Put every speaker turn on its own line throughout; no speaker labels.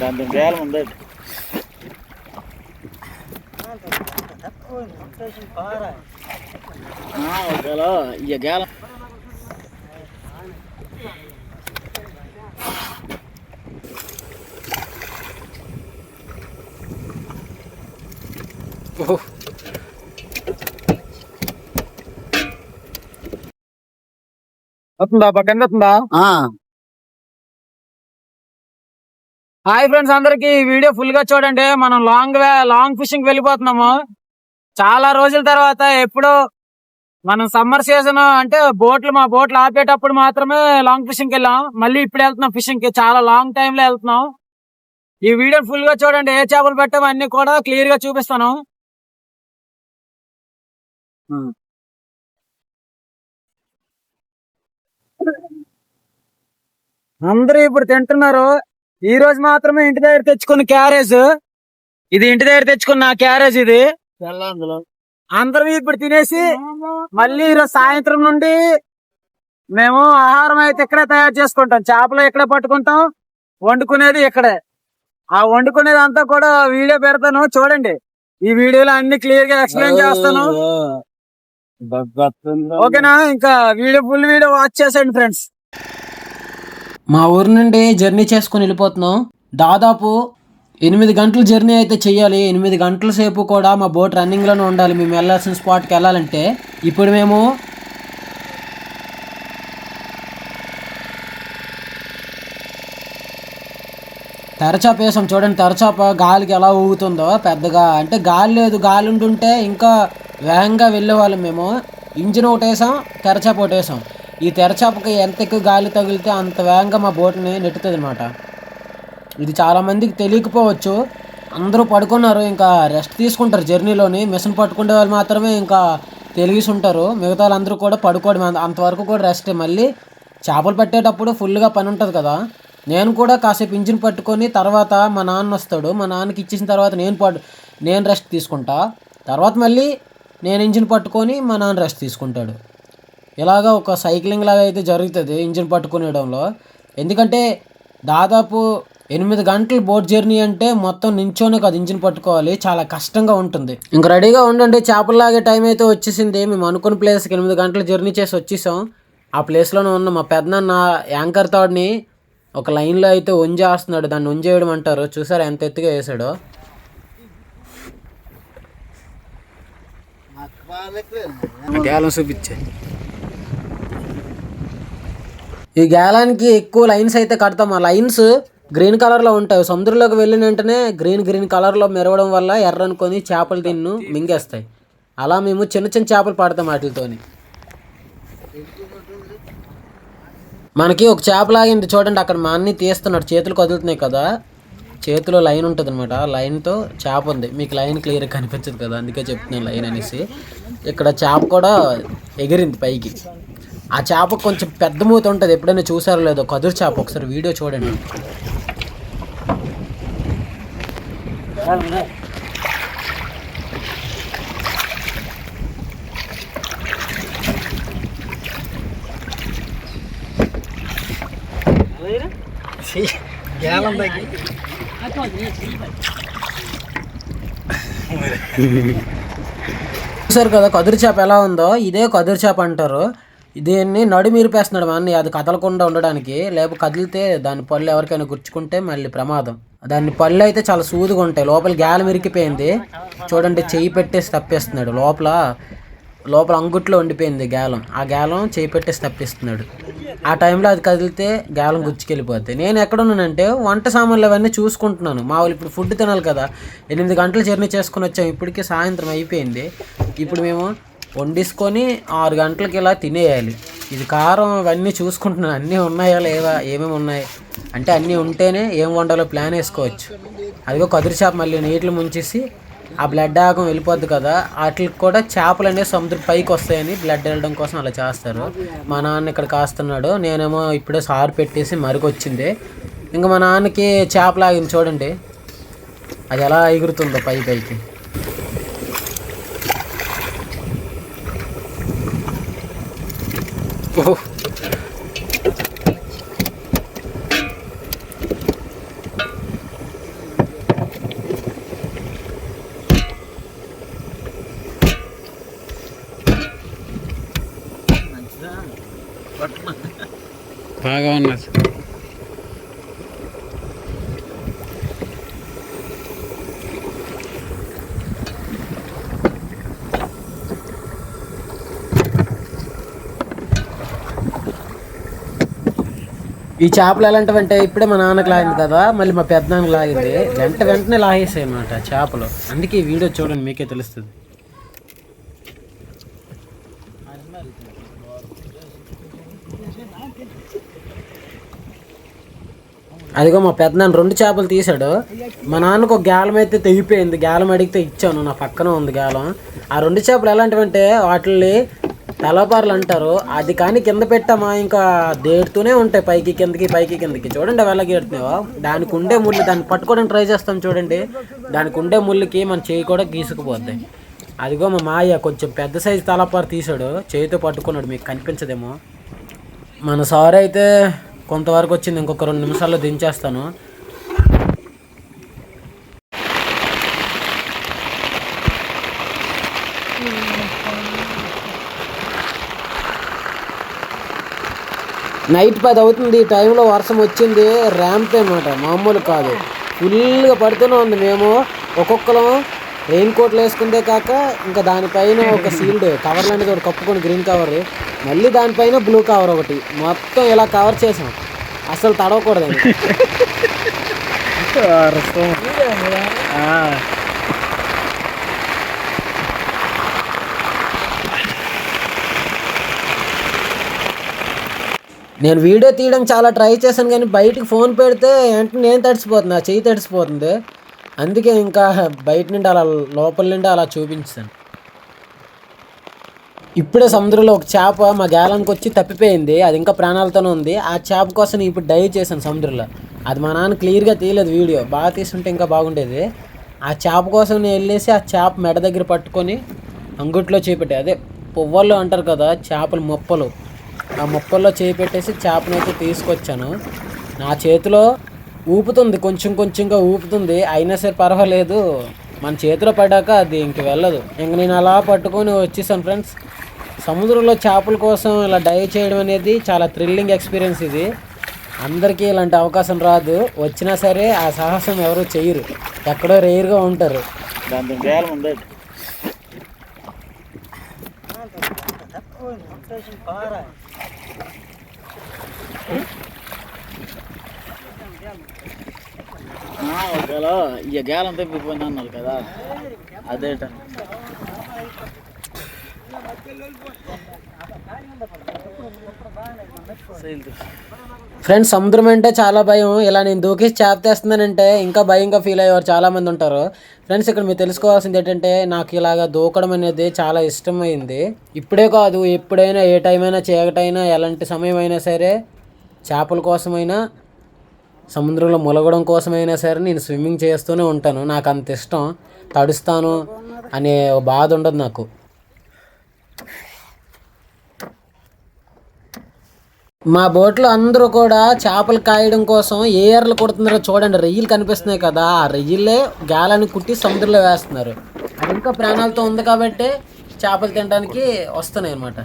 దాంతో గేలం ఉంది గేలం ఇక గేలం
వస్తుందా? పక్కన వస్తుందా? హాయ్ ఫ్రెండ్స్ అందరికి ఈ వీడియో ఫుల్గా చూడండి. మనం లాంగ్ లాంగ్ ఫిషింగ్ వెళ్ళిపోతున్నాము. చాలా రోజుల తర్వాత ఎప్పుడో మనం సమ్మర్ సీజన్ అంటే బోట్లు మా బోట్లు ఆపేటప్పుడు మాత్రమే లాంగ్ ఫిషింగ్ వెళ్ళాం. మళ్ళీ ఇప్పుడు వెళ్తున్నాం ఫిషింగ్కి. చాలా లాంగ్ టైం లో వెళ్తున్నాం. ఈ వీడియో ఫుల్గా చూడండి. ఏ చేపలు పెట్టామో అన్ని కూడా క్లియర్గా చూపిస్తాను. Hmm. అందరూ ఇప్పుడు తింటున్నారు. ఈ రోజు మాత్రమే ఇంటి దగ్గర తెచ్చుకున్న క్యారేజ్. ఇది ఇంటి దగ్గర తెచ్చుకున్న క్యారేజ్ ఇది. అందరం ఇప్పుడు తినేసి మళ్ళీ ఈరోజు సాయంత్రం నుండి మేము ఆహారం అయితే ఇక్కడే తయారు చేసుకుంటాం. చేపలు ఇక్కడే పట్టుకుంటాం. వండుకునేది ఇక్కడే. ఆ వండుకునేది అంతా కూడా వీడియో పెడతాను. చూడండి. ఈ వీడియోలో అన్ని క్లియర్గా ఎక్స్ప్లెయిన్ చేస్తాను. ఓకేనా? ఇంకా వీడియో ఫుల్ వీడియో వాచ్ చేసేయండి ఫ్రెండ్స్.
మా ఊరి నుండి జర్నీ చేసుకుని వెళ్ళిపోతున్నాం. దాదాపు ఎనిమిది గంటలు జర్నీ అయితే చేయాలి ఎనిమిది గంటల సేపు కూడా మా బోట్ రన్నింగ్లోనే ఉండాలి. మేము వెళ్ళాల్సిన స్పాట్కి వెళ్ళాలంటే ఇప్పుడు మేము తెరచాప వేసాం. చూడండి తెరచాప గాలికి ఎలా ఊగుతుందో పెద్దగా. అంటే గాలి లేదు గాలి ఉంటుంటే ఇంకా వేగంగా వెళ్ళేవాళ్ళం మేము. ఇంజిన్ ఒకటి వేసాం తెరచాప ఒకటి వేసాం. ఈ తెరచాపకి ఎంత ఎక్కువ గాలి తగిలితే అంత వేగంగా మా బోట్ని నెట్టుతుంది అనమాట ఇది చాలా మందికి తెలియకపోవచ్చు. అందరూ పడుకున్నారు ఇంకా రెస్ట్ తీసుకుంటారు జర్నీలోని. మిషన్ పట్టుకునే వాళ్ళు మాత్రమే ఇంకా తెలిసి ఉంటారు. మిగతా వాళ్ళందరూ కూడా పడుకోవడం అంత- అంతవరకు కూడా రెస్టే. మళ్ళీ చేపలు పట్టేటప్పుడు ఫుల్గా పని ఉంటుంది కదా. నేను కూడా కాసేపు ఇంజిన్ పట్టుకొని తర్వాత మా నాన్న వస్తాడు. మా నాన్నకి ఇచ్చేసిన తర్వాత నేను పడు నేను రెస్ట్ తీసుకుంటా. తర్వాత మళ్ళీ నేను ఇంజిన్ పట్టుకొని మా నాన్న రెస్ట్ తీసుకుంటాడు. ఇలాగ ఒక సైక్లింగ్ లాగా అయితే జరుగుతుంది ఇంజిన్ పట్టుకునేయడంలో ఎందుకంటే దాదాపు ఎనిమిది గంటలు బోట్ జర్నీ అంటే మొత్తం నించోనే కాదు ఇంజిన్ పట్టుకోవాలి చాలా కష్టంగా ఉంటుంది. ఇంక రెడీగా ఉండండి చేపలు లాగే టైం అయితే వచ్చేసింది. మేము అనుకున్న ప్లేస్కి ఎనిమిది గంటలు జర్నీ చేసి వచ్చేసాం. ఆ ప్లేస్లోనే ఉన్న మా పెద్దనాన్న యాంకర్ తాడ్ని ఒక లైన్లో అయితే వంజేస్తున్నాడు. దాన్ని వంజేయడం అంటారు. చూసారా ఎంత ఎత్తుగా వేసాడో?
గేలం చూపించే.
ఈ గేలానికి ఎక్కువ లైన్స్ అయితే కడతాం. ఆ లైన్స్ గ్రీన్ కలర్లో ఉంటాయి. సముద్రంలోకి వెళ్ళిన వెంటనే గ్రీన్ గ్రీన్ కలర్లో మెరవడం వల్ల ఎర్ర అనుకొని చేపలు తిన్ను మింగేస్తాయి. అలా మేము చిన్న చిన్న చేపలు పడతాం వాటితోని. మనకి ఒక చేపలాగింది చూడండి అక్కడ మా అన్ని తీస్తున్నాడు. చేతులు కదులుతున్నాయి కదా. చేతిలో లైన్ ఉంటుంది అనమాట లైన్తో చేప ఉంది. మీకు లైన్ క్లియర్గా కనిపించదు కదా. అందుకే చెప్తున్నాను లైన్ అనేసి. ఇక్కడ చేప కూడా ఎగిరింది పైకి. ఆ చేప కొంచెం పెద్ద మూత ఉంటుంది. ఎప్పుడైనా చూసారో లేదో? కదురు చేప. ఒకసారి వీడియో చూడండి. చూసారు కదా కదురు చేప ఎలా ఉందో? ఇదే కదురు చేప అంటారు. దీన్ని నడుము మనని అది కదలకుండా ఉండడానికి లేకపోతే కదిలితే దాని పళ్ళు ఎవరికైనా గుచ్చుకుంటే మళ్ళీ ప్రమాదం. దాని పళ్ళు అయితే చాలా సూదుగా ఉంటాయి. లోపల గ్యాలం మిరికిపోయింది చూడండి చెయ్యి పెట్టేసి తప్పేస్తున్నాడు. లోపల లోపల అంగుట్లో ఉండిపోయింది గ్యాలం ఆ గ్యాలం చేయి పెట్టేసి తప్పిస్తున్నాడు. ఆ టైంలో అది కదిలితే గ్యాలం గుచ్చుకెళ్ళిపోతుంది నేను ఎక్కడున్నానంటే వంట సామాన్లు అవన్నీ చూసుకుంటున్నాను. మా వాళ్ళు ఇప్పుడు ఫుడ్ తినాలి కదా. ఎనిమిది గంటలు జర్నీ చేసుకుని వచ్చాము. ఇప్పటికే సాయంత్రం అయిపోయింది. ఇప్పుడు మేము వండేసుకొని ఆరు గంటలకి ఇలా తినేయాలి. ఇది కారం అవన్నీ చూసుకుంటున్నాను. అన్నీ ఉన్నాయా లేవా? ఏమేమి ఉన్నాయి? అంటే అన్నీ ఉంటేనే ఏం వండాలో ప్లాన్ వేసుకోవచ్చు. అదిగో కదిరి చేప మళ్ళీ నీటిలో ముంచేసి ఆ బ్లడ్ ఆగం వెళ్ళిపోద్ది కదా వాటికి కూడా చేపలు అనేవి సముద్రం పైకి వస్తాయని బ్లడ్ వెళ్ళడం కోసం అలా చేస్తారు. మా నాన్న ఇక్కడ కాస్తున్నాడు. నేనేమో ఇప్పుడే సారు పెట్టేసి మరికొచ్చింది ఇంకా మా నాన్నకి చేప చూడండి. అది ఎలా ఎగురుతుందో పై పైకి.
ఓహో
బాగా ఉన్నది ఈ చేపలు ఎలాంటివంటే ఇప్పుడే మా నాన్నకి లాగింది కదా మళ్ళీ మా పెద్దనాన్నకి లాగింది. వెంట వెంటనే లాగేసాయి అన్నమాట చేపలు. అందుకే ఈ వీడియో చూడండి మీకే తెలుస్తుంది. అదిగో మా పెద్దనాన్న రెండు చేపలు తీశాడు. మా నాన్నకు ఒక గాలం అయితే తెగిపోయింది. గాలం అడిగితే ఇచ్చాను నా పక్కన ఉంది గాలం. ఆ రెండు చేపలు ఎలాంటివంటే వాటిని తలపార్లు అంటారు అది కానీ కింద పెట్టామా? ఇంకా దేడుతూనే ఉంటాయి. పైకి కిందకి పైకి కిందకి. చూడండి అవి ఎలా గేడుతున్నావా దానికి ఉండే ముళ్ళు దాన్ని పట్టుకోవడానికి ట్రై చేస్తాం చూడండి. దానికి ఉండే ముళ్ళుకి మన చేయి కూడా గీసుకుపోద్ది. అదిగో మా మాయ కొంచెం పెద్ద సైజు తలపారు తీసాడు చేయితో పట్టుకున్నాడు. మీకు కనిపించదేమో. మన సార్ అయితే కొంతవరకు వచ్చింది. ఇంకొక రెండు నిమిషాల్లో దించేస్తాను. నైట్ పది అవుతుంది ఈ టైంలో వర్షం వచ్చింది ర్యాంప్ అనమాట మామూలు కాదు. ఫుల్గా పడుతూనే ఉంది మేము. ఒక్కొక్కరం రెయిన్ కోట్లు వేసుకుందే కాక ఇంకా దానిపైన ఒక సీల్డ్ కవర్ లాంటిది ఒకటి కప్పుకొని గ్రీన్ కవర్ మళ్ళీ దానిపైన బ్లూ కవర్ ఒకటి. మొత్తం ఇలా కవర్ చేసాం. అసలు తడవకూడదు నేను వీడియో తీయడం చాలా ట్రై చేశాను కానీ బయటికి ఫోన్ పెడితే వెంటనే నేను తడిసిపోతుంది ఆ చెయ్యి తడిసిపోతుంది. అందుకే ఇంకా బయట నుండి అలా లోపల నుండి అలా చూపించాను. ఇప్పుడే సముద్రంలో ఒక చేప మా గేలానికి వచ్చి తప్పిపోయింది అది ఇంకా ప్రాణాలతోనే ఉంది. ఆ చేప కోసం నేను ఇప్పుడు డైవ్ చేశాను సముద్రంలో. అది మా నాన్న క్లియర్గా తీయలేదు వీడియో బాగా తీసుంటే ఇంకా బాగుండేది. ఆ చేప కోసం నేను వెళ్ళేసి ఆ చేప మెడ దగ్గర పట్టుకొని అంగుట్లో చేపెట్టే. అదే పువ్వల్లో అంటారు కదా చేపలు మొప్పలు. ఆ మొప్పల్లో చేపెట్టేసి చేపను అయితే తీసుకొచ్చాను. నా చేతిలో ఊపుతుంది కొంచెం కొంచెంగా ఊపుతుంది. అయినా సరే పర్వాలేదు. మన చేతిలో పడ్డాక అది ఇంక వెళ్ళదు. ఇంక నేను అలా పట్టుకొని వచ్చేసాను ఫ్రెండ్స్. సముద్రంలో చేపల కోసం ఇలా డైవ్ చేయడం అనేది చాలా థ్రిల్లింగ్ ఎక్స్పీరియన్స్ ఇది. అందరికీ ఇలాంటి అవకాశం రాదు. వచ్చినా సరే ఆ సాహసం ఎవరు చేయరు. ఎక్కడో రేర్గా ఉంటారు.
దాంతో గేలం ఉంది ఆ, ఒకవేళ ఇక గేలం తప్పిపోయింది అన్నారు కదా అదేట.
ఫ్రెండ్స్ సముద్రం అంటే చాలా భయం. ఇలా నేను దూకేసి చేప తెస్తున్నానంటే ఇంకా భయంగా ఫీల్ అయ్యేవారు చాలామంది ఉంటారు. ఫ్రెండ్స్ ఇక్కడ మీరు తెలుసుకోవాల్సింది ఏంటంటే నాకు ఇలాగా దూకడం అనేది చాలా ఇష్టమైంది. ఇప్పుడే కాదు ఎప్పుడైనా ఏ టైం అయినా చీకటైనా ఎలాంటి సమయం అయినా సరే చేపల కోసమైనా సముద్రంలో ములగడం కోసమైనా సరే నేను స్విమ్మింగ్ చేస్తూనే ఉంటాను. నాకు అంత ఇష్టం. తడుస్తాను అనే బాధ ఉండదు నాకు. మా బోట్లో అందరూ కూడా చేపలు కాయడం కోసం ఏ ఎర్రలు కొడుతున్నారో చూడండి. రొయ్యలు కనిపిస్తున్నాయి కదా. ఆ రొయ్యలే గాలాన్ని కుట్టి సముద్రంలో వేస్తున్నారు. అది ఇంకా ప్రాణాలతో ఉంది కాబట్టి చేపలు తినడానికి వస్తున్నాయి అన్నమాట.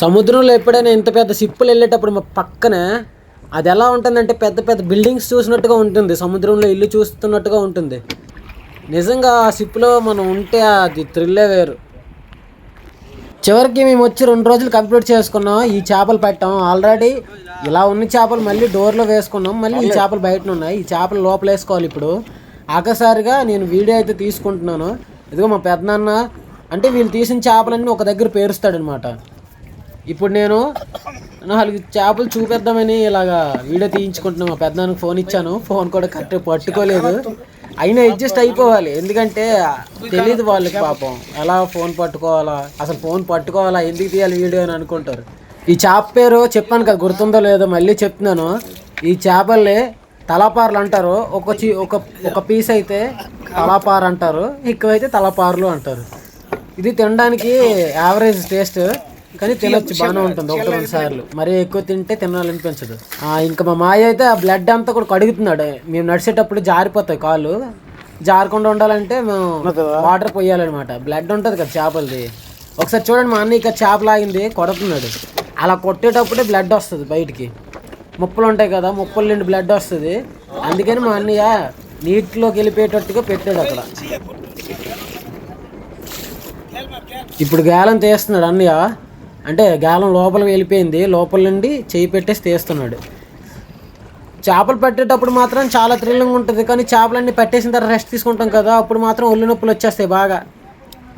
సముద్రంలో ఎప్పుడైనా ఇంత పెద్ద సిప్పులు వెళ్ళేటప్పుడు మా పక్కన అది ఎలా ఉంటుందంటే పెద్ద పెద్ద బిల్డింగ్స్ చూసినట్టుగా ఉంటుంది. సముద్రంలో ఇల్లు చూస్తున్నట్టుగా ఉంటుంది. నిజంగా ఆ సిప్పులో మనం ఉంటే అది థ్రిల్లే వేరు. చివరికి మేము వచ్చి రెండు రోజులు కంప్లీట్ చేసుకున్నాం. ఈ చేపలు పెట్టాం. ఆల్రెడీ ఇలా ఉన్న చేపలు మళ్ళీ డోర్లో వేసుకున్నాం. మళ్ళీ ఈ చేపలు బయట ఉన్నాయి. ఈ చేపలు లోపల వేసుకోవాలి ఇప్పుడు. ఆఖసారిగా నేను వీడియో అయితే తీసుకుంటున్నాను. ఇదిగో మా పెద్దనాన్న అంటే వీళ్ళు తీసిన చేపలన్నీ ఒక దగ్గర పేరుస్తాడనమాట ఇప్పుడు నేను నాలుగు చేపలు చూపిద్దామని ఇలాగా వీడియో తీయించుకుంటున్నాను మా పెద్దనాన్నకి ఫోన్ ఇచ్చాను. ఫోన్ కూడా కరెక్ట్ పట్టుకోలేదు. అయినా అడ్జస్ట్ అయిపోవాలి. ఎందుకంటే తెలియదు వాళ్ళకి పాపం. ఎలా ఫోన్ పట్టుకోవాలా? అసలు ఫోన్ పట్టుకోవాలా? ఎందుకు తీయాలి వీడియో అని అనుకుంటారు. ఈ చేప పేరు చెప్పాను కదా గుర్తుందో లేదో మళ్ళీ చెప్తున్నాను. ఈ చేపల్ని తలపార్లు అంటారు. ఒక చీ ఒక ఒక పీస్ అయితే తలపార అంటారు ఎక్కువైతే తలపార్లు అంటారు. ఇది తినడానికి యావరేజ్ టేస్ట్ కానీ తినొచ్చు బాగానే ఉంటుంది ఒకటి రెండు సార్లు. మరీ ఎక్కువ తింటే తినాలనిపించదు. ఇంకా మా మాయ అయితే ఆ బ్లడ్ అంతా కూడా కడుగుతున్నాడు. మేము నడిచేటప్పుడు జారిపోతాయి కాళ్ళు. జారకుండా ఉండాలంటే మేము వాటర్ పోయాలన్నమాట. బ్లడ్ ఉంటుంది కదా చేపలది. ఒకసారి చూడండి మా అన్న ఇక చేప లాగింది కొడుతున్నాడు. అలా కొట్టేటప్పుడే బ్లడ్ వస్తుంది బయటికి. ముప్పలు ఉంటాయి కదా ముప్పల నుండి బ్లడ్ వస్తుంది. అందుకని మా అన్నయ్య నీటిలోకి వెళ్ళిపోయేటట్టుగా పెట్టాడు అక్కడ. ఇప్పుడు గాలం తీస్తున్నాడు అన్నయ్య. అంటే గాలం లోపలికి వెళ్ళిపోయింది. లోపల నుండి చేయి పెట్టేసి తీస్తున్నాడు. చేపలు పెట్టేటప్పుడు మాత్రం చాలా థ్రిల్లింగ్ ఉంటుంది. కానీ చేపలన్నీ పెట్టేసిన తర్వాత రెస్ట్ తీసుకుంటాం కదా. అప్పుడు మాత్రం ఒళ్ళు నొప్పులు వచ్చేస్తాయి బాగా.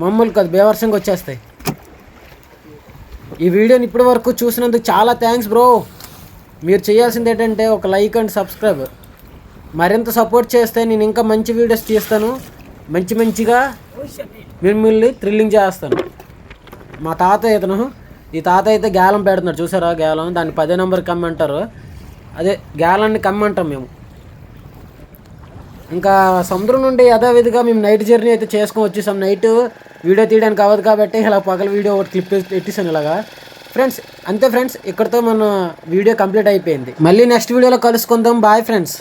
మమ్మల్ని కాదు బేవర్సంగా వచ్చేస్తాయి. ఈ వీడియోని ఇప్పటి వరకు చూసినందుకు చాలా థ్యాంక్స్ బ్రో మీరు చేయాల్సింది ఏంటంటే ఒక లైక్ అండ్ సబ్స్క్రైబ్ మరింత సపోర్ట్ చేస్తే నేను ఇంకా మంచి వీడియోస్ తీస్తాను. మంచి మంచిగా మిమ్మల్ని థ్రిల్లింగ్ చేస్తాను. మా తాత ఇతను ఈ తాత అయితే గ్యాలం పెడుతున్నాడు చూసారా గ్యాలం దాన్ని పదే నెంబర్ కమ్మంటారు. అదే గ్యాలాన్ని కమ్మంటాం మేము. ఇంకా సముద్రం నుండి యథావిధిగా మేము నైట్ జర్నీ అయితే చేసుకొని వచ్చేసాం. నైట్ వీడియో తీయడానికి అవ్వదు కాబట్టి ఇలా పగల వీడియో ఒకటి క్లిప్ పెట్టేసాను ఇలాగా. ఫ్రెండ్స్ అంతే ఫ్రెండ్స్ ఇక్కడితో మన వీడియో కంప్లీట్ అయిపోయింది. మళ్ళీ నెక్స్ట్ వీడియోలో కలుసుకుందాం. Bye friends